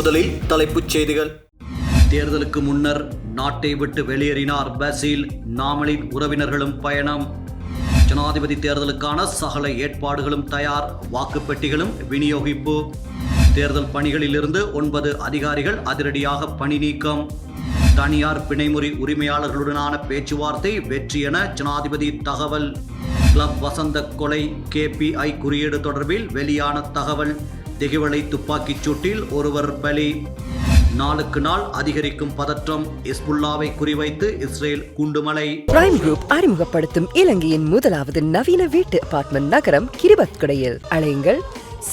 முதலில் தலைப்புச் செய்திகள். தேர்தலுக்கு முன்னர் நாட்டை விட்டு வெளியேறினார் பசீல் நாமலின் உறவினர்களும் பயணம். ஜனாதிபதி தேர்தலுக்கான சகல ஏற்பாடுகளும் தயார். வாக்குப்பெட்டிகளும் விநியோகிப்பு. தேர்தல் பணிகளிலிருந்து ஒன்பது அதிகாரிகள் அதிரடியாக பணி நீக்கம். தனியார் பிணைமுறி உரிமையாளர்களுடனான பேச்சுவார்த்தை வெற்றி என ஜனாதிபதி தகவல். கிளப் வசந்த கொலை கேபிஐ குறியீடு தொடர்பில் வெளியான தகவல். திகிவளை துப்பாக்கிச் சூட்டில் ஒருவர் பலி. நாளுக்கு நாள் அதிகரிக்கும் பதற்றம் இஸ்புல்லாவை குறிவைத்து இஸ்ரேல் குண்டுமலை. பிரைம் குரூப் அறிமுகப்படுத்தும் இலங்கையின் முதலாவது நவீன வீட்டு அபார்ட்மெண்ட் நகரம் கிரிபத்குடையில். அழையுங்கள்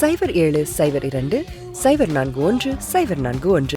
சைபர் ஏழு சைபர் இரண்டு சைபர் நான்கு ஒன்று சைபர் நான்கு ஒன்று.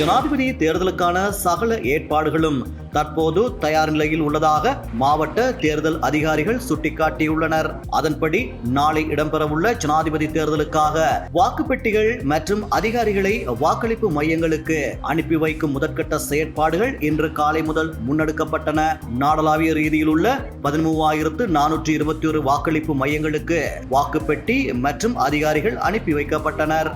ஜனாதிபதி தேர்தலுக்கான சகல ஏற்பாடுகளும் தற்போது தயார் நிலையில் உள்ளதாக மாவட்ட தேர்தல் அதிகாரிகள் சுட்டிக்காட்டியுள்ளனர். அதன்படி நாளை இடம்பெறவுள்ள ஜனாதிபதி தேர்தலுக்காக வாக்குப்பெட்டிகள் மற்றும் அதிகாரிகளை வாக்களிப்பு மையங்களுக்கு அனுப்பி வைக்கும் முதற்கட்ட செயற்பாடுகள் இன்று காலை முதல் முன்னெடுக்கப்பட்டன. நாடளாவிய ரீதியில் உள்ள பதிமூவாயிரத்து நானூற்றி இருபத்தி ஒரு வாக்களிப்பு மையங்களுக்கு வாக்குப்பெட்டி மற்றும் அதிகாரிகள் அனுப்பி வைக்கப்பட்டனர்.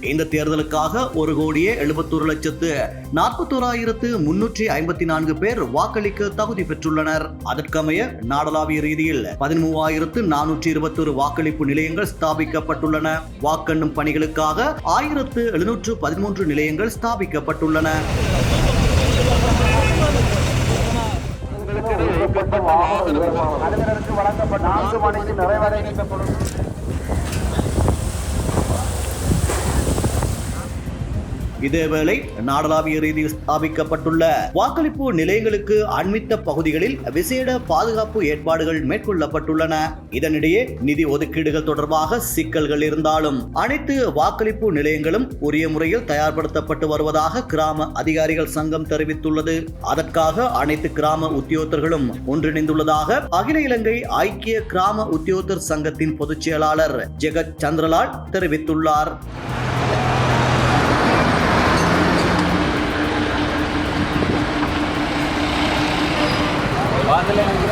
இந்த தேர்தலுக்காக ஒரு கோடியே எழுபத்தொரு லட்சத்து நாற்பத்தோராயிரத்து முன்னூற்றி ஐம்பத்தி நான்கு பேர் வாக்களிக்க தகுதி பெற்றுள்ளனர். அதற்கமைய நாடளாவிய ரீதியில் பதிமூவாயிரத்து நானூற்றி இருபத்தொரு வாக்களிப்பு நிலையங்கள் ஸ்தாபிக்கப்பட்டுள்ளன. வாக்கெண்ணும் பணிகளுக்காக ஆயிரத்து எழுநூற்று பதிமூன்று நிலையங்கள் ஸ்தாபிக்கப்பட்டுள்ளன. வழங்கப்பட்ட நான்கு மணிக்கு நிறைவடைகின்ற இதேவேளை நாடளாவிய ரீதியில் ஸ்தாபிக்கப்பட்டுள்ள வாக்களிப்பு நிலையங்களுக்கு அண்மித்த பகுதிகளில் விசேட பாதுகாப்பு ஏற்பாடுகள் மேற்கொள்ளப்பட்டுள்ளன. இதனிடையே நிதி ஒதுக்கீடுகள் தொடர்பாக சிக்கல்கள் இருந்தாலும் அனைத்து வாக்களிப்பு நிலையங்களும் உரிய முறையில் தயார்படுத்தப்பட்டு வருவதாக கிராம அதிகாரிகள் சங்கம் தெரிவித்துள்ளது. அதற்காக அனைத்து கிராம உத்தியோகத்தர்களும் ஒன்றிணைந்துள்ளதாக அகில இலங்கை ஐக்கிய கிராம உத்தியோகத்தர் சங்கத்தின் பொதுச் செயலாளர் ஜெகத் சந்திரலால் தெரிவித்துள்ளார். ಆಮೇಲೆ ನನಗೆ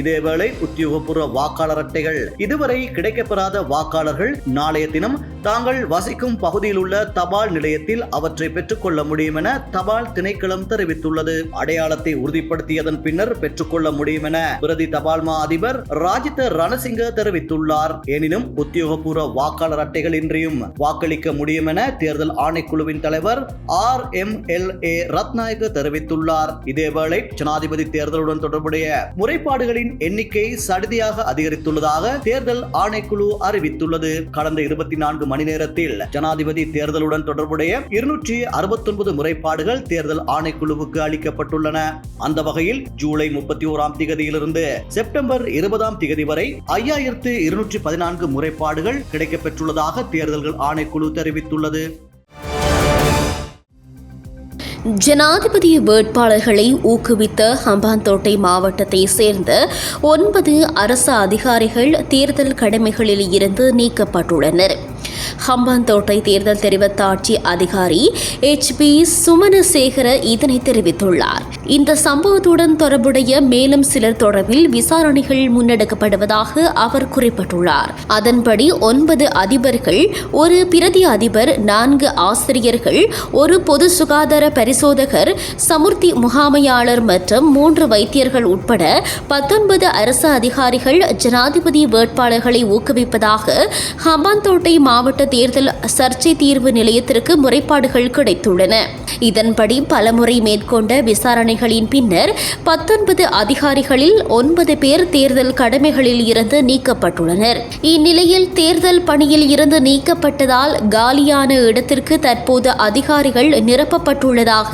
இதேவேளை உத்தியோகபூர்வ வாக்காளர் அட்டைகள். இதுவரை கிடைக்கப்பெறாத வாக்காளர்கள் நாளைய தினம் தாங்கள் வசிக்கும் பகுதியில் உள்ள தபால் நிலையத்தில் அவற்றை பெற்றுக்கொள்ள முடியும் என தபால் திணைக்களம் தெரிவித்துள்ளது. அடையாளத்தை உறுதிப்படுத்தியதன் பின்னர் பெற்றுக்கொள்ள முடியும் என பிரதி தபால் மா அதிபர் ராஜித ரணசிங்க தெரிவித்துள்ளார். எனினும் உத்தியோகபூர்வ வாக்காளர் அட்டைகள் இன்றியும் வாக்களிக்க முடியும் என தேர்தல் ஆணைக்குழுவின் தலைவர் R M L A Ratnayake தெரிவித்துள்ளார். இதேவேளை ஜனாதிபதி தேர்தலுடன் தொடர்புடைய முறைப்பாடுகளின் எண்ணிக்கை சடுதியாக அதிகரித்துள்ளதாக தேர்தல் ஆணைக்குழு அறிவித்துள்ளது. கடந்த இருபத்தி நான்கு மணி நேரத்தில் ஜனாதிபதி தேர்தலுடன் தொடர்புடைய இருநூற்றி அறுபத்தொன்பது முறைப்பாடுகள் தேர்தல் ஆணைக்குழுவுக்கு அளிக்கப்பட்டுள்ளன. அந்த வகையில் ஜூலை முப்பத்தி ஓராம் திகதியிலிருந்து செப்டம்பர் இருபதாம் திகதி வரை ஐயாயிரத்து இருநூற்றி பதினான்கு முறைப்பாடுகள் கிடைக்கப்பெற்றுள்ளதாக தேர்தல்கள் ஆணைக்குழு தெரிவித்துள்ளது. ஜனாதிபதி வேட்பாளர்களை ஊக்குவித்த ஹம்பாந்தோட்டை மாவட்டத்தை சேர்ந்த ஒன்பது அரசு அதிகாரிகள் தேர்தல் கடமைகளில் இருந்து நீக்கப்பட்டுள்ளனர். ஹம்பாந்தோட்டை தேர்தல் தெரிவித்த ஆட்சி அதிகாரி எச் பி சுமனசேகர இதனை தெரிவித்துள்ளார். இந்த சம்பவத்துடன் தொடர்புடைய மேலும் சிலர் தொடர்பில் விசாரணைகள் முன்னெடுக்கப்படுவதாக அவர் குறிப்பிட்டுள்ளார். அதன்படி ஒன்பது அதிபர்கள் ஒரு பிரதி அதிபர் நான்கு ஆசிரியர்கள் ஒரு பொது சுகாதார பரிசோதகர் சமுர்த்தி முகாமையாளர் மற்றும் மூன்று வைத்தியர்கள் உட்பட பத்தொன்பது அரசு அதிகாரிகள் ஜனாதிபதி வேட்பாளர்களை ஊக்குவிப்பதாக ஹம்பாந்தோட்டை மாவட்ட தேர்தல் சர்ச்சை தீர்வு நிலையத்திற்கு முறைப்பாடுகள் கிடைத்துள்ளன. இதன்படி பலமுறை மேற்கொண்ட விசாரணைகளின் பின்னர் பத்தொன்பது அதிகாரிகளில் ஒன்பது பேர் தேர்தல் கடமைகளில் இருந்து நீக்கப்பட்டுள்ளனர் இந்நிலையில் தேர்தல் பணியில் இருந்து நீக்கப்பட்டதால் காலியான இடத்திற்கு தற்போது அதிகாரிகள் நிரப்பப்பட்டுள்ளதாக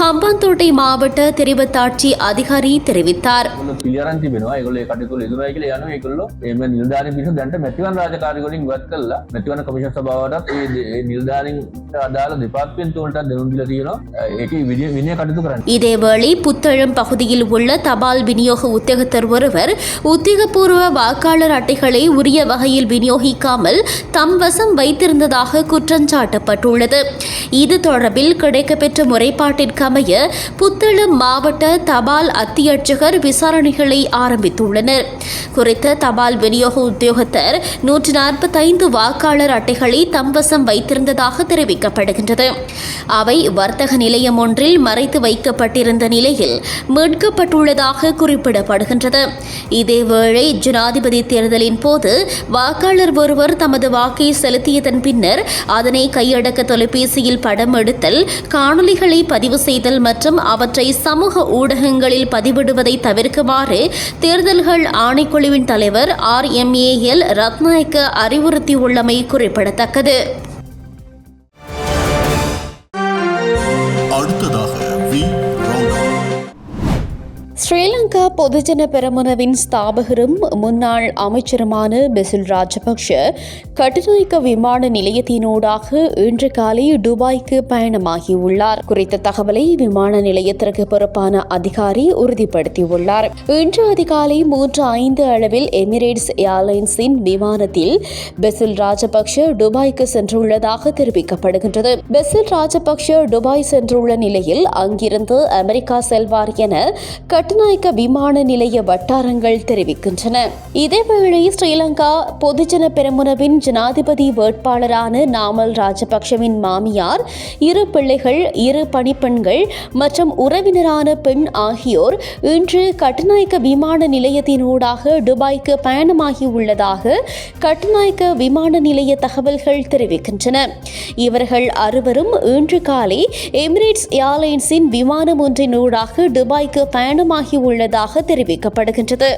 ஹம்பாந்தோட்டை மாவட்ட தெரிவத்தாட்சி அதிகாரி தெரிவித்தார் ඒගොල්ලෝ පිළියරන් තිබෙනවා ඒගොල්ලෝ ඒ කටයුතු ඉදිරියට කියලා යනවා ඒගොල්ලෝ එම නිලධාරීන් පිරිස දැන්ට මැතිවරණ රාජකාරී වලින් ඉවත් කළා මැතිවරණ කොමිෂන් සභාවටත් ඒ දේ- ඒ නිලධාරීන්ට අදාළ දෙපාර්තමේන්තු වලට දැනුම් දීලා இதேவேளை புத்தளம் பகுதியில் உள்ள தபால் விநியோக உத்தியோகத்தர் ஒருவர் உத்தியோகபூர்வ வாக்காளர் அட்டைகளை உரிய வகையில் விநியோகிக்காமல் தம் வசம் வைத்திருந்ததாக குற்றஞ்சாட்டப்பட்டுள்ளது இது தொடர்பில் கிடைக்கப்பெற்ற முறைப்பாட்டிற்கமைய புத்தளம் மாவட்ட தபால் அத்தியட்சகர் விசாரணைகளை ஆரம்பித்துள்ளனர். குறித்த தபால் விநியோக உத்தியோகத்தர் நூற்றி நாற்பத்தைந்து வாக்காளர் அட்டைகளை தம்வசம் வைத்திருந்ததாக தெரிவிக்கப்படுகின்றது. அவை வர்த்தக நிலையம் ஒன்றில் மறைத்து வைக்கப்பட்டிருந்த நிலையில் மீட்கப்பட்டுள்ளதாக குறிப்பிடப்படுகின்றது. இதேவேளை ஜனாதிபதி தேர்தலின் போது வாக்காளர் ஒருவர் தமது வாக்கை செலுத்தியதன் பின்னர் அதனை கையடக்க தொலைபேசியில் படம் எடுத்தல் காணொலிகளை பதிவு செய்தல் மற்றும் அவற்றை சமூக ஊடகங்களில் பதிவிடுவதை தவிர்க்குமாறு தேர்தல்கள் ஆணைக்குழுவின் தலைவர் R M A L Ratnayake அறிவுறுத்தியுள்ளமை குறிப்பிடத்தக்கது. Lee. பொதுஜன பெரமுனவின் ஸ்தாபகரும் முன்னாள் அமைச்சருமான பெசில் ராஜபக்ஷ கட்டுநாயக்க விமான நிலையத்தினூடாக இன்று காலை துபாய்க்கு பயணமாகியுள்ளார். குறித்த தகவலை விமான நிலையத்திற்கு பொறுப்பான அதிகாரி உறுதிப்படுத்தியுள்ளார். இன்று அதிகாலை மூன்று ஐந்து அளவில் எமிரேட்ஸ் ஏர்லைன்ஸின் விமானத்தில் பெசில் ராஜபக்ஷ துபாய்க்கு சென்றுள்ளதாக தெரிவிக்கப்படுகின்றது. பெசில் ராஜபக்ஷ துபாய் சென்றுள்ள நிலையில் அங்கிருந்து அமெரிக்கா செல்வார் என கட்டுநாயக்க விமான நிலைய வட்டாரங்கள் தெரிவிக்கின்றன. இதேவேளை ஸ்ரீலங்கா பொதுஜன பெருமுனவின் ஜனாதிபதி வேட்பாளரான நாமல் ராஜபக்ஷவின் மாமியார் இரு பிள்ளைகள் இரு பணிப்பெண்கள் மற்றும் உறவினரான பெண் ஆகியோர் இன்று கட்டுநாயக்க விமான நிலையத்தினூடாக துபாய்க்கு பயணமாகியுள்ளதாக கட்டுநாயக்க விமான நிலைய தகவல்கள் தெரிவிக்கின்றன. இவர்கள் அறுவரும் இன்று காலை எமிரேட்ஸ் ஏர்லைன்ஸின் விமானம் ஒன்றினூடாக துபாய்க்கு பயணமாகியுள்ளதாக தெரிவிக்கப்படுகின்றது.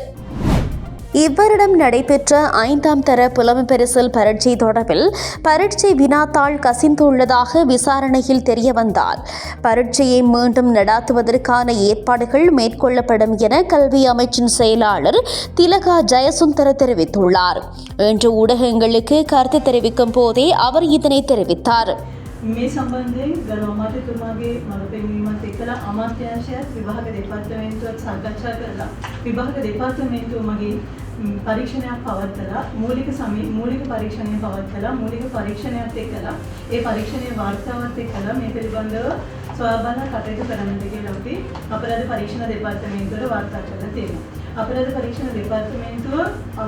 இவ்வருடம் நடைபெற்ற ஐந்தாம் தர புலமை பரிசில் பரீட்சை தொடர்பில் பரீட்சை வினாத்தாள் கசிந்துள்ளதாக விசாரணையில் தெரியவந்தால் பரீட்சையை மீண்டும் நடாத்துவதற்கான ஏற்பாடுகள் மேற்கொள்ளப்படும் என கல்வி அமைச்சின் செயலாளர் திலகா ஜெயசுந்தர தெரிவித்துள்ளார். இன்று ஊடகங்களுக்கு கருத்து தெரிவிக்கும் போதே அவர் இதனை தெரிவித்தார். මේ සම්බන්ධයෙන් ගරු අමාත්‍යතුමාගේ මඟ පෙන්වීමත් එක්කලා අමාත්‍යාංශයත් විභාග දෙපාර්තමේන්තුවත් සාකච්ඡා කරලා විභාග දෙපාර්තමේන්තුව මගේ ම්, පරීක්ෂණයක් පවත්වලා මූලික සමී මූලික පරීක්ෂණය පවත්වලා මූලික පරීක්ෂණයත් එක්කලා ඒ පරීක්ෂණයේ වාර්තාවත් එක්කලා මේ පිළිබඳව සොයා බලලා කටයුතු කරන්නද කියලා අපි අපරාධ පරීක්ෂණ දෙපාර්තමේන්තුවට වාර්තා කරලා තියෙනවා. අපරාධ පරීක්ෂණ දෙපාර්තමේන්තුව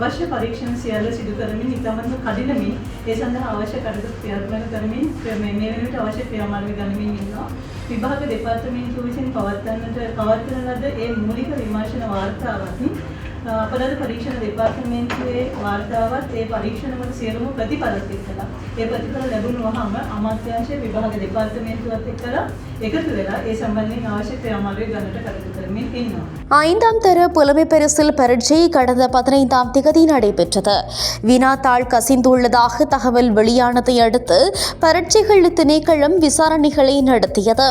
අවශ්‍ය පරීක්ෂණ සියල්ල සිදු කරමින් ඉතාමත්ම කඩිනමින් ඒ සඳහා අවශ්‍ය කටයුතු ක්‍රියාත්මක කරමින් මේ මේ වෙනකොට අවශ්‍ය ක්‍රියාමාර්ග ගනිමින් ඉන්නවා. විභාග දෙපාර්තමේන්තුව විසින් පවත්වන්නට පවත්වන ලද ඒ මූලික විමර්ශන වාර්තාවත් අපරාධ පරීක්ෂණ දෙපාර්තමේන්තුවේ වාර්තාවත් ඒ පරීක්ෂණවල සියලුම ප්‍රතිඵලත් එක්කලා ඒ ප්‍රතිඵල ලැබුණු වහම අමාත්‍යාංශයේ විභාග දෙපාර්තමේන්තුවත් එක්කලා එකතු වෙලා ඒ සම්බන්ධයෙන් අවශ්‍ය ක්‍රියාමාර්ග ගන්නට කටයුතු කරමින් ඉන්නවා. ஐந்தாம் தர புலமை பரிசில் பரீட்சை கடந்த பதினைந்தாம் திகதி நடைபெற்றது வினாத்தாள் கசிந்துள்ளதாக தகவல் வெளியானதை அடுத்து பரீட்சைகள் திணைக்களம் விசாரணைகளை நடத்தியது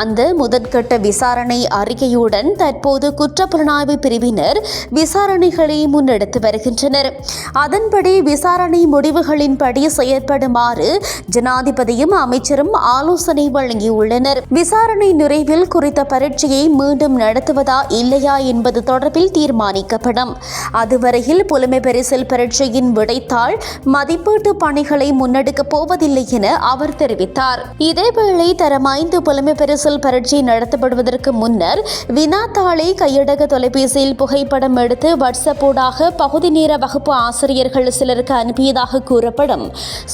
அந்த முதற்கட்ட விசாரணை அறிக்கையுடன் தற்போது குற்றப்புலனாய்வு பிரிவினர் விசாரணைகளை முன்னெடுத்து வருகின்றனர். அதன்படி விசாரணை முடிவுகளின்படி செயற்படுமாறு ஜனாதிபதியும் அமைச்சரும் ஆலோசனை வழங்கியுள்ளனர். விசாரணை நிறைவில் குறித்த பரீட்சையை மீண்டும் நடத்துவதா இல்லையா என்பது தொடர்பில் தீர்மானிக்கப்படும். அதுவரையில் புலமை பரிசில் பரீட்சையின் விடைத்தாள் மதிப்பீட்டு பணிகளை முன்னெடுக்கப் போவதில்லை என அவர் தெரிவித்தார். இதேவேளை தரம் ஐந்து புலமை பரிசில் பரீட்சை நடத்தப்படுவதற்கு முன்னர் வினாத்தாளை கையடக தொலைபேசியில் புகைப்படம் எடுத்து அடுத்து வாட்ஸ்அப் ஊடாக பகுதி நேர வகுப்பு ஆசிரியர்கள் சிலருக்கு அனுப்பியதாக கூறப்படும்.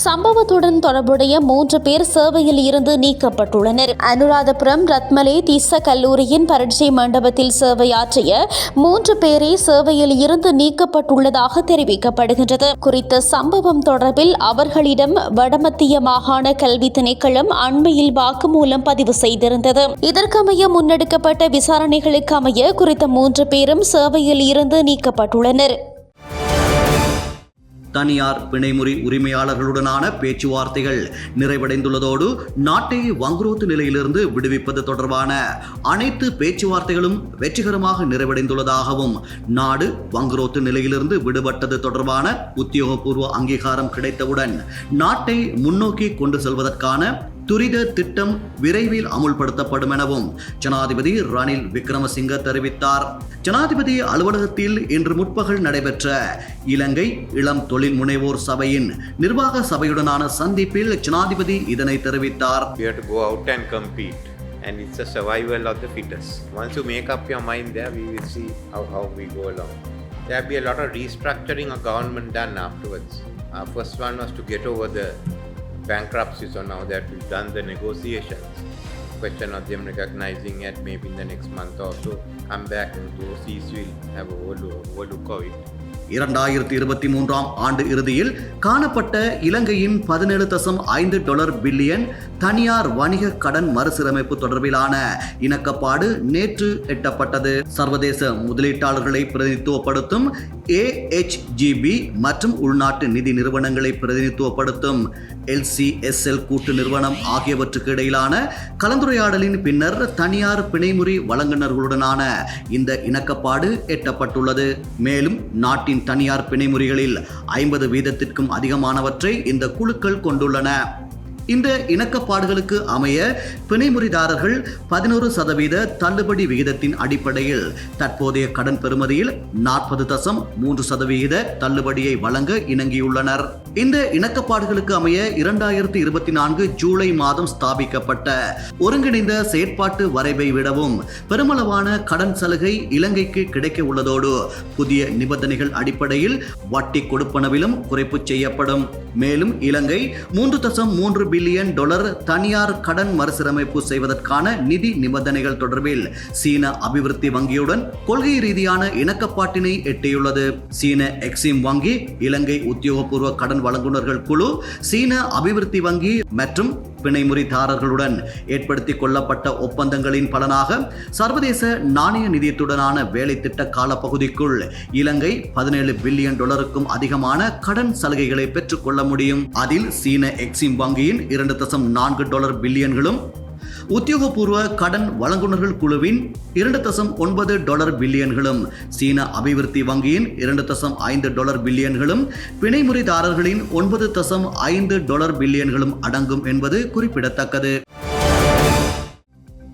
சம்பவத்துடன் தொடர்புடைய மூன்று பேர் சேவையில் இருந்து நீக்கப்பட்டுள்ளனர். அனுராதபுரம் ரத்மலே தீச கல்லூரியின் பரீட்சை மண்டபத்தில் சேவையாற்றிய மூன்று பேரே சேவையில் இருந்து நீக்கப்பட்டுள்ளதாக தெரிவிக்கப்படுகின்றது. குறித்த சம்பவம் தொடர்பில் அவர்களிடம் வடமத்திய மாகாண கல்வி திணைக்களம் அண்மையில் வாக்குமூலம் பதிவு செய்திருந்தது. இதற்கமைய முன்னெடுக்கப்பட்ட விசாரணைகளுக்கு அமைய குறித்த மூன்று பேரும் சேவையில் இருந்து நீக்கப்பட்டுள்ளனர். தனியார் பிணைமுறி உரிமையாளர்களுடனான பேச்சுவார்த்தைகள் நிறைவடைந்துள்ளதோடு நாட்டை வங்குரோத்து நிலையிலிருந்து விடுவிப்பது தொடர்பான அனைத்து பேச்சுவார்த்தைகளும் வெற்றிகரமாக நிறைவடைந்துள்ளதாகவும் நாடு வங்குரோத்து நிலையிலிருந்து விடுபட்டது தொடர்பான உத்தியோகபூர்வ அங்கீகாரம் கிடைத்தவுடன் நாட்டை முன்னோக்கி கொண்டு செல்வதற்கான துரித திட்டம் விரைவில் அமுல்படுத்தப்படும் எனவும் ஜனாதிபதி ரணில் விக்ரமசிங்க தெரிவித்தார் ஜனாதிபதி அலுவலகத்தில் இன்று முற்பகல் நடைபெற்ற இலங்கை இளம் தொழில் முனைவோர் சபையின் நிர்வாக சபையுடனான சந்திப்பில் ஜனாதிபதி இதனை தெரிவித்தார் And it's a survival of the fittest. Once you make up your mind there, we will see how, how we go along. There'll be a lot of restructuring of government done afterwards. Our first one was to get over the bankruptcy, so now that we've done the negotiations, question of them recognizing it maybe in the next month or so, come back and the OCs will have a overlook, of it. இரண்டாயிரத்தி இருபத்தி மூன்றாம் ஆண்டு இறுதியில் காணப்பட்ட இலங்கையின் பதினேழு தசம் ஐந்து டாலர் பில்லியன் தனியார் வணிக கடன் மறுசீரமைப்பு தொடர்பிலான இணக்கப்பாடு நேற்று எட்டப்பட்டது. சர்வதேச முதலீட்டாளர்களை பிரதிநிதித்துவப்படுத்தும் ஏஎச்ஜிபி மற்றும் உள்நாட்டு நிதி நிறுவனங்களை பிரதிநிதித்துவப்படுத்தும் எல்சிஎஸ்எல் கூட்டு நிறுவனம் ஆகியவற்றுக்கு இடையிலான கலந்துரையாடலின் பின்னர் தனியார் பிணைமுறை வழங்குனர்களுடனான இந்த இணக்கப்பாடு எட்டப்பட்டுள்ளது. மேலும் நாட்டின் தனியார் பிணைமுறைகளில் ஐம்பது வீதத்திற்கும் அதிகமானவற்றை இந்த குழுக்கள் கொண்டுள்ளன. இந்த இணக்கப்பாடுகளுக்கு அமைய பிணைமுறிதாரர்கள் பதினோரு சதவீத தள்ளுபடி விகிதத்தின் அடிப்படையில் தற்போதைய கடன் பெறுமதியில் நாற்பது தசம் மூன்று சதவிகித தள்ளுபடியை வழங்க இணங்கியுள்ளனர். இந்த இணக்கப்பாடுகளுக்கு அமைய இரண்டாயிரத்தி இருபத்தி நான்கு ஜூலை மாதம் ஸ்தாபிக்கப்பட்ட ஒருங்கிணைந்த செயற்பாட்டு வரைவை விடவும் பெருமளவான கடன் சலுகை இலங்கைக்கு கிடைக்க உள்ளதோடு புதிய நிபந்தனைகள் அடிப்படையில் வட்டி கொடுப்பனவிலும் குறைப்பு செய்யப்படும். மேலும் இலங்கை மூன்று தசம் மூன்று பில்லியன் டாலர் தனியார் கடன் மறுசீரமைப்பு செய்வதற்கான நிதி நிபந்தனைகள் தொடர்பில் சீன அபிவிருத்தி வங்கியுடன் கொள்கை ரீதியான இணக்கப்பாட்டினை எட்டியுள்ளது. சீன எக்ஸிம் வங்கி இலங்கை உத்தியோகபூர்வ கடன் வழங்குனர்கள் குழு சீன அபிவிருத்தி வங்கி மற்றும் பிணைமுறிதாரர்களுடன் ஏற்படுத்தி கொள்ளப்பட்ட ஒப்பந்தங்களின் பலனாக சர்வதேச நாணய நிதியத்துடனான வேலை திட்ட காலப்பகுதிக்குள் இலங்கை பதினேழு பில்லியன் டாலருக்கும் அதிகமான கடன் சலுகைகளை பெற்றுக்கொள்ள முடியும். அதில் சீன எக்ஸிம் வங்கியின் இரண்டு தசம் நான்கு டாலர் பில்லியன்களும் உத்தியோகபூர்வ கடன் வழங்குனர்கள் குழுவின் இரண்டு தசம் ஒன்பது டாலர் பில்லியன்களும் சீன அபிவிருத்தி வங்கியின் இரண்டு தசம் ஐந்து டாலர் பில்லியன்களும் பிணைமுறைதாரர்களின் ஒன்பது தசம் ஐந்து டாலர் பில்லியன்களும் அடங்கும் என்பது குறிப்பிடத்தக்கது.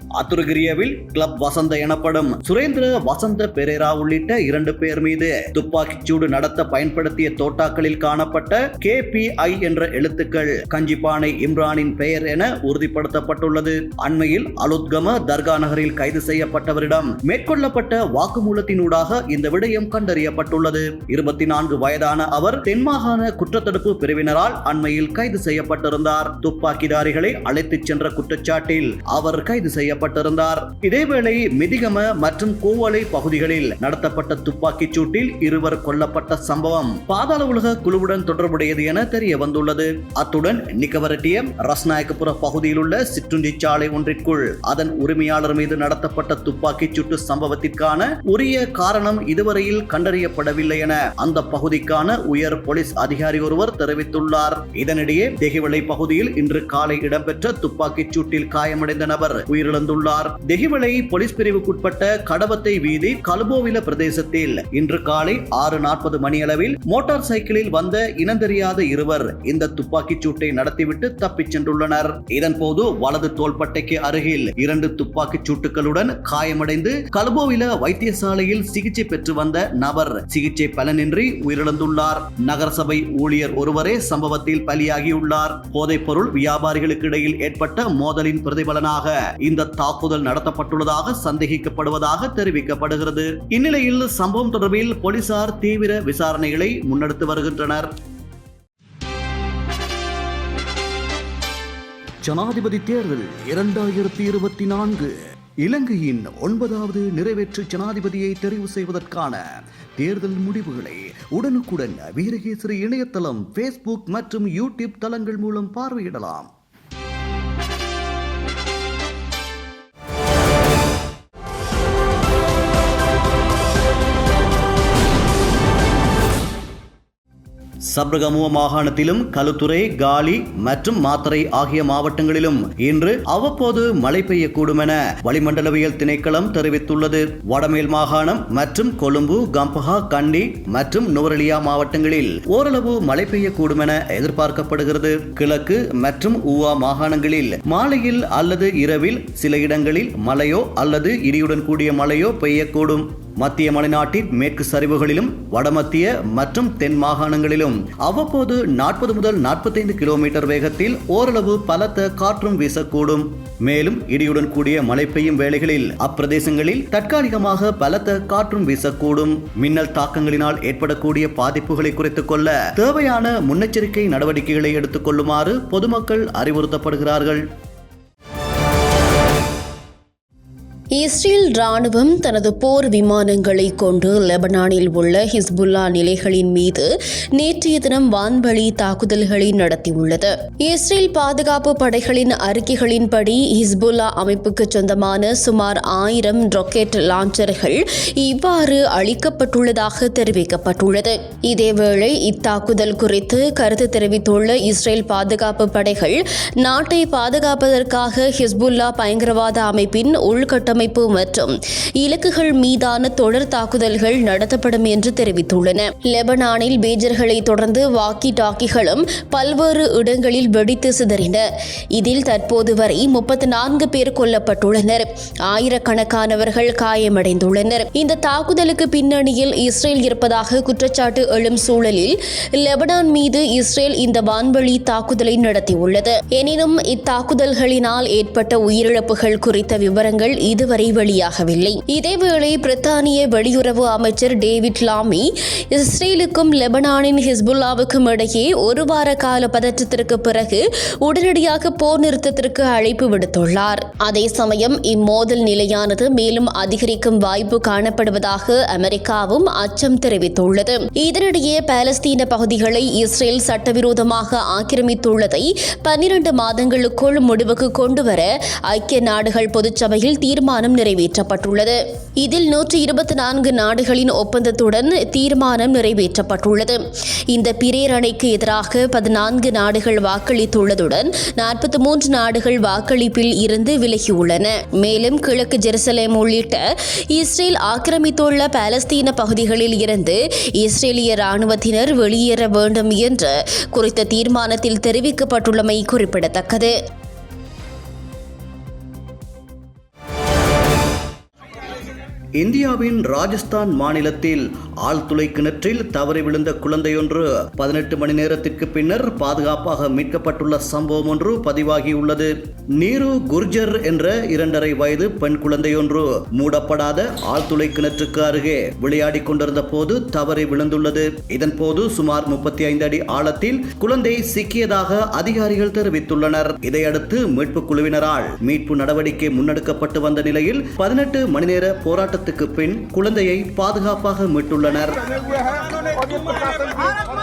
அத்துருகிரியவில் கிளப் வசந்த எனப்படும் சுரேந்திர வசந்த பெரேரா உள்ளிட்ட இரண்டு பேர் மீது துப்பாக்கிச்சூடு நடத்த பயன்படுத்திய தோட்டாக்களில் காணப்பட்ட கே என்ற எழுத்துக்கள் கஞ்சிப்பானை இம்ரானின் பெயர் என உறுதிப்படுத்தப்பட்டுள்ளது. அண்மையில் அலுத்கம தர்கா நகரில் கைது செய்யப்பட்டவரிடம் மேற்கொள்ளப்பட்ட வாக்குமூலத்தினூடாக இந்த விடயம் கண்டறியப்பட்டுள்ளது. இருபத்தி நான்கு வயதான அவர் தென்மாகாண குற்றத்தடுப்பு பிரிவினரால் அண்மையில் கைது செய்யப்பட்டிருந்தார். துப்பாக்கிதாரிகளை அழைத்துச் சென்ற குற்றச்சாட்டில் அவர் கைது செய்ய செய்யப்பட்டிருந்தார். இதேவேளை மிதிகம மற்றும் கோவளை பகுதிகளில் நடத்தப்பட்ட துப்பாக்கிச் சூட்டில் இருவர் கொல்லப்பட்ட சம்பவம் பாதாள உலக குழுவுடன் தொடர்புடையது என தெரிய வந்துள்ளது. அத்துடன் நிக்கவரட்டிய ரஸ்நாயக்கபுர பகுதியில் உள்ள சிற்றுண்டி சாலை ஒன்றிற்குள் அதன் உரிமையாளர் மீது நடத்தப்பட்ட துப்பாக்கிச் சூட்டு சம்பவத்திற்கான உரிய காரணம் இதுவரையில் கண்டறியப்படவில்லை என அந்த பகுதிக்கான உயர் போலீஸ் அதிகாரி ஒருவர் தெரிவித்துள்ளார். இதனிடையே தெகிவளை பகுதியில் இன்று காலை இடம்பெற்ற துப்பாக்கிச் சூட்டில் காயமடைந்த நபர் உயிரிழந்த வந்துள்ளார் தெகிவளை போலீஸ் பிரிவுக்குட்பட்ட கடவத்தை வீதி கலுபோவில பிரதேசத்தில் இன்று காலை ஆறு நாற்பது மணியளவில் மோட்டார் சைக்கிளில் வந்த இனந்தெரியாத இருவர் இந்த துப்பாக்கிச் சூட்டை நடத்திவிட்டு தப்பிச் சென்றுள்ளனர். இதன்போது வலது தோள்பட்டைக்கு அருகில் இரண்டு துப்பாக்கிச் சூட்டுகளுடன் காயமடைந்து கலுபோவில வைத்தியசாலையில் சிகிச்சை பெற்று வந்த நபர் சிகிச்சை பலனின்றி உயிரிழந்துள்ளார். நகரசபை ஊழியர் ஒருவரே சம்பவத்தில் பலியாகியுள்ளார். போதைப் பொருள் வியாபாரிகளுக்கு இடையில் ஏற்பட்ட மோதலின் பிரதிபலனாக இந்த தாக்குதல் நடத்தப்பட்டுள்ளதாக சந்தேகிக்கப்படுவதாக தெரிவிக்கப்படுகிறது. இந்நிலையில் சம்பவம் தொடர்பில் போலீசார் தீவிர விசாரணைகளை முன்னெடுத்து வருகின்றனர். ஜனாதிபதி தேர்தல் இரண்டாயிரத்தி இருபத்தி நான்கு. இலங்கையின் ஒன்பதாவது நிறைவேற்று ஜனாதிபதியை தெரிவு செய்வதற்கான தேர்தல் முடிவுகளை உடனுக்குடன் வீரகேசரி இணையதளம் ஃபேஸ்புக் மற்றும் யூடியூப் தளங்கள் மூலம் பார்வையிடலாம். சப்ரகமுவ மாகாணத்திலும் களுத்துறை காலி மற்றும் மாத்தரை ஆகிய மாவட்டங்களிலும் இன்று அவ்வப்போது மழை பெய்யக்கூடும் என வளிமண்டலவியல் திணைக்களம் தெரிவித்துள்ளது. வடமேல் மாகாணம் மற்றும் கொழும்பு கம்பஹா கண்டி மற்றும் நுவரலியா மாவட்டங்களில் ஓரளவு மழை பெய்யக்கூடும் என எதிர்பார்க்கப்படுகிறது. கிழக்கு மற்றும் ஊவா மாகாணங்களில் மாலையில் அல்லது இரவில் சில இடங்களில் மழையோ அல்லது இடியுடன் கூடிய மழையோ பெய்யக்கூடும். மத்திய மலைநாட்டின் மேற்கு சரிவுகளிலும் வடமத்திய மற்றும் தென் மாகாணங்களிலும். அவ்வப்போது நாற்பது முதல் நாற்பத்தைந்து கிலோமீட்டர் வேகத்தில் ஓரளவு பலத்த காற்றும் வீசக்கூடும். மேலும் இடியுடன் கூடிய மழை பெய்யும் வேளைகளில் அப்பிரதேசங்களில் தற்காலிகமாக பலத்த காற்றும் வீசக்கூடும். மின்னல் தாக்கங்களினால் ஏற்படக்கூடிய பாதிப்புகளை குறைத்துக் கொள்ள தேவையான முன்னெச்சரிக்கை நடவடிக்கைகளை எடுத்துக் கொள்ளுமாறு பொதுமக்கள் அறிவுறுத்தப்படுகிறார்கள். இஸ்ரேல் ராணுவம் தனது போர் விமானங்களை கொண்டு லெபனானில் உள்ள ஹிஸ்புல்லா நிலைகளின் மீது நேற்றைய தினம் வான்வழி தாக்குதல்களை நடத்தியுள்ளது. இஸ்ரேல் பாதுகாப்பு படைகளின் அறிக்கைகளின்படி ஹிஸ்புல்லா அமைப்புக்கு சொந்தமான சுமார் ஆயிரம் ராக்கெட் லான்ச்சர்கள் இவ்வாறு அளிக்கப்பட்டுள்ளதாக தெரிவிக்கப்பட்டுள்ளது. இதேவேளை இத்தாக்குதல் குறித்து கருத்து தெரிவித்துள்ள இஸ்ரேல் பாதுகாப்பு படைகள் நாட்டை பாதுகாப்பதற்காக ஹிஸ்புல்லா பயங்கரவாத அமைப்பின் உள்கட்டம் கட்டமைப்பு மற்றும் இலக்குகள் மீதான தொடர் தாக்குதல்கள் நடத்தப்படும் என்று தெரிவித்துள்ளன. லெபனானில் பேஜர்களை தொடர்ந்து வாக்கி டாக்கிகளும் பல்வேறு இடங்களில் வெடித்து சிதறின. இதில் தற்போது வரை முப்பத்தி நான்கு பேர் கொல்லப்பட்டுள்ளனர். ஆயிரக்கணக்கானவர்கள் காயமடைந்துள்ளனர். இந்த தாக்குதலுக்கு பின்னணியில் இஸ்ரேல் இருப்பதாக குற்றச்சாட்டு எழும் சூழலில் லெபனான் மீது இஸ்ரேல் இந்த வான்வழி தாக்குதலை நடத்தியுள்ளது. எனினும் இத்தாக்குதல்களினால் ஏற்பட்ட உயிரிழப்புகள் குறித்த விவரங்கள் இது இதுவரை வெளியாகவில்லை. இதேவேளை பிரித்தானிய வெளியுறவு அமைச்சர் டேவிட் லாமி இஸ்ரேலுக்கும் லெபனானின் ஹிஸ்புல்லாவுக்கும் இடையே ஒரு வார கால பதற்றத்திற்கு பிறகு உடனடியாக போர் நிறுத்தத்திற்கு அழைப்பு விடுத்துள்ளார். அதே சமயம் இம்மோதல் நிலையானது மேலும் அதிகரிக்கும் வாய்ப்பு காணப்படுவதாக அமெரிக்காவும் அச்சம் தெரிவித்துள்ளது. இதனிடையே பாலஸ்தீன பகுதிகளை இஸ்ரேல் சட்டவிரோதமாக ஆக்கிரமித்துள்ளதை பன்னிரண்டு மாதங்களுக்குள் முடிவுக்கு கொண்டுவர ஐக்கிய நாடுகள் பொதுச்சபையில் தீர்மானம் நிறைவேற்றப்பட்டுள்ளது. இதில் நூற்றி இருபத்தி நான்கு நாடுகளின் ஒப்பந்தத்துடன் தீர்மானம் நிறைவேற்றப்பட்டுள்ளது. இந்த பிரேரணைக்கு எதிராக பதினான்கு நாடுகள் வாக்களித்துள்ளதுடன் நாற்பத்தி மூன்று நாடுகள் வாக்களிப்பில் இருந்து விலகியுள்ளன. மேலும் கிழக்கு ஜெருசலேம் உள்ளிட்ட இஸ்ரேல் ஆக்கிரமித்துள்ள பாலஸ்தீன பகுதிகளில் இருந்து இஸ்ரேலிய ராணுவத்தினர் வெளியேற வேண்டும் என்று குறித்த தீர்மானத்தில் தெரிவிக்கப்பட்டுள்ளமை குறிப்பிடத்தக்கது. இந்தியாவின் ராஜஸ்தான் மாநிலத்தில் ஆழ்துளை கிணற்றில் தவறி விழுந்த குழந்தையொன்று பதினெட்டு மணி நேரத்திற்கு பின்னர் பாதுகாப்பாக மீட்கப்பட்டுள்ள சம்பவம் ஒன்று பதிவாகியுள்ளது. நீரு குர்ஜர் என்ற இரண்டரை வயது பெண் குழந்தையொன்று மூடப்படாத ஆழ்துளை கிணற்றுக்கு அருகே விளையாடிக் கொண்டிருந்த போது தவறி விழுந்துள்ளது. இதன் போது சுமார் முப்பத்தி ஐந்து அடி ஆழத்தில் குழந்தை சிக்கியதாக அதிகாரிகள் தெரிவித்துள்ளனர். இதையடுத்து மீட்பு குழுவினரால் மீட்பு நடவடிக்கை முன்னெடுக்கப்பட்டு வந்த நிலையில் பதினெட்டு மணி நேர போராட்டத்துக்கு பின் குழந்தையை பாதுகாப்பாக மீட்டுள்ளனர்.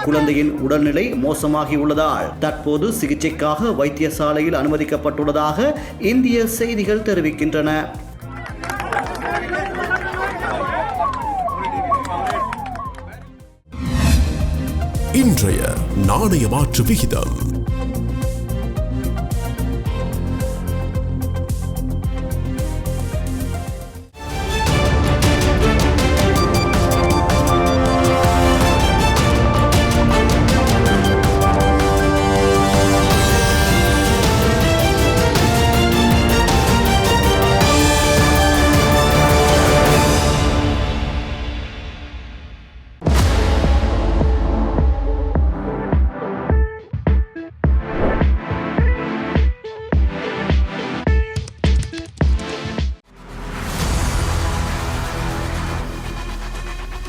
குழந்தையின் உடல்நிலை மோசமாகியுள்ளதால் தற்போது சிகிச்சைக்காக வைத்தியசாலையில் அனுமதிக்கப்பட்டுள்ளதாக இந்திய செய்திகள் தெரிவிக்கின்றன. இன்றைய நாணய மாற்று விகிதம்.